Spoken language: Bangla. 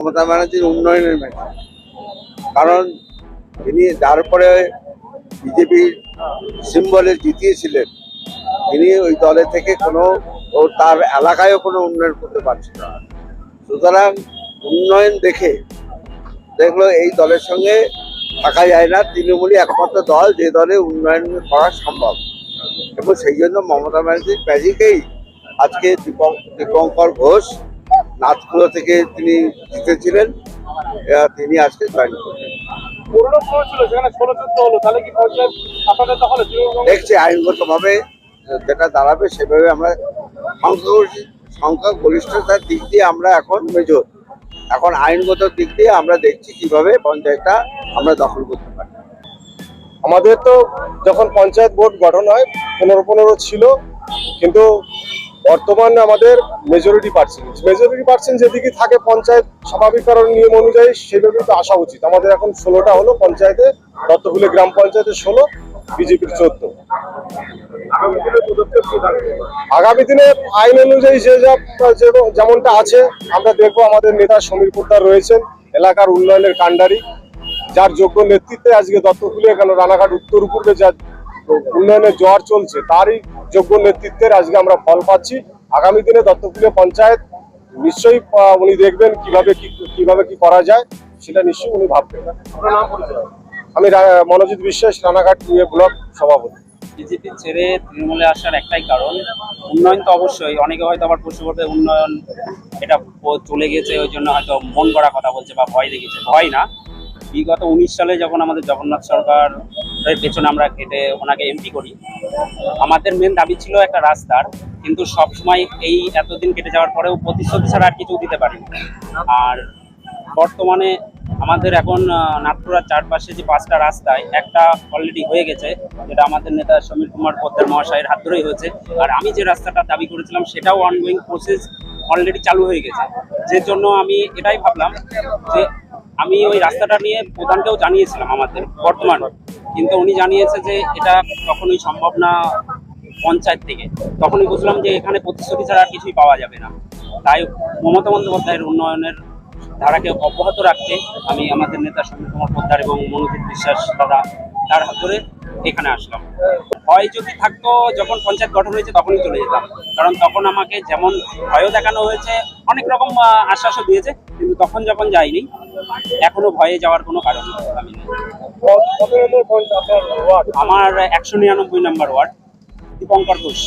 মমতা ব্যানার্জির উন্নয়নের ম্যাজিক কারণ তিনি যার পরে বিজেপির সিম্বলে জিতিয়েছিলেন, তিনি ওই দলের থেকে কোনো ও তার এলাকায়ও কোনো উন্নয়ন করতে পারছিল না। সুতরাং উন্নয়ন দেখে দেখল এই দলের সঙ্গে থাকা যায় না, তৃণমূলই একমাত্র দল যে দলে উন্নয়ন করা সম্ভব। এবং সেই জন্য মমতা ব্যানার্জির ম্যাজিকেই আজকে দীপঙ্কর ঘোষ নাথকুলো থেকে তিনি জিতেছিলেন তিনি আজকে জয়েন করলেন দেখছি আইনগতভাবে যেটা দাঁড়াবে সেভাবে আমরা সংখ্যাগরিষ্ঠ সংখ্যা গরিষ্ঠতার দিক দিয়ে আমরা এখন মেজর এখন আইনগত দিক দিয়ে আমরা দেখছি কীভাবে পঞ্চায়েতটা আমরা দখল করতে পারি। আমাদের তো যখন পঞ্চায়েত বোর্ড গঠন হয় পনেরো পনেরো ছিল কিন্তু বর্তমানে আমাদের মেজরিটি পার্সেন্ট মেজরিটি পার্সেন্ট যেদিকে থাকে পঞ্চায়েত স্বাভাবিককরণ নিয়ম অনুযায়ী সেভাবেই তো আসা উচিত। আমাদের এখন ষোলোটা হলো পঞ্চায়েতে দত্তগুলি গ্রাম পঞ্চায়েতে ষোলো, বিজেপির চোদ্দ। আগামী দিনে আইন অনুযায়ী যে যা- যেমনটা আছে, আমরা দেখব আমাদের নেতা সমীর পোদ্দার রয়েছেন, এলাকার উন্নয়নের কাণ্ডারি, যার যোগ্য নেতৃত্বে আজকে দত্তকুলিয়া কেন রানাঘাট উত্তর পূর্বে যা উন্নয়নের জোয়ার চলছে, তারই যোগ্য নেতৃত্বের আজকে আমরা ফল পাচ্ছি। আগামী দিনে দত্তকুলিয়া পঞ্চায়েত নিশ্চয়ই উনি দেখবেন কীভাবে কি কীভাবে কি করা যায় সেটা নিশ্চয়ই উনি ভাববেন। আমি মনোজিৎ বিশ্বাস রানাঘাট নিয়ে ব্লক সভাপতি। বিজেপি ছেড়ে তৃণমূলে আসার একটাই কারণ উন্নয়ন তো অবশ্যই। অনেকে হয়তো আবার প্রশ্ন করবে উন্নয়ন এটা চলে গেছে ওই জন্য হয়তো মন করা কথা বলছে বা ভয় দেখেছে ভয় না। বিগত উনিশ সালে যখন আমাদের জগন্নাথ সরকার এর পেছনে আমরা কেটে ওনাকে এমপি করি। আমাদের মেন দাবি ছিল একটা রাস্তার, কিন্তু সবসময় এই এতদিন কেটে যাওয়ার পরেও প্রতিশ্রুতি ছাড়া আর কিছু দিতে পারিনি। আর বর্তমানে আমাদের এখন নাগপুরার চারপাশে যে পাঁচটা রাস্তায়, একটা অলরেডি হয়ে গেছে, যেটা আমাদের নেতা সমীর কুমার পোদ্দার মহাশয়ের হাত ধরেই হয়েছে। আর আমি যে রাস্তাটা দাবি করেছিলাম, সেটাও অনগোয়িং প্রসেস অলরেডি চালু হয়ে গেছে। যে জন্য আমি এটাই ভাবলাম যে, আমি ওই রাস্তাটা নিয়ে প্রধানকেও জানিয়েছিলাম আমাদের, বর্তমান। কিন্তু উনি জানিয়েছে যে এটা কখনোই সম্ভব না পঞ্চায়েত থেকে। তখনই বুঝলাম যে এখানে প্রতিশ্রুতি ছাড়া আর কিছুই পাওয়া যাবে না। তাই মমতা বন্দ্যোপাধ্যায়ের উন্নয়নের ধারাকে অব্যাহত রাখতে আমি আমাদের নেতা সমীর কুমার পোদ্দার এবং মনোজিৎ বিশ্বাস দাদা, তার হাত ধরে এখানে আসলাম। ভয় যদি থাকতো, যখন পঞ্চায়েত গঠন হয়েছে তখনই চলে যেতাম। কারণ তখন আমাকে যেমন ভয়ও দেখানো হয়েছে, অনেক রকম আশ্বাসও দিয়েছে, কিন্তু তখন যখন যাইনি, এখনও ভয়ে যাওয়ার কোনো কারণ আমি নেই। আমার একশো নিরানব্বই নাম্বার ওয়ার্ড দীপঙ্কর ঘোষ।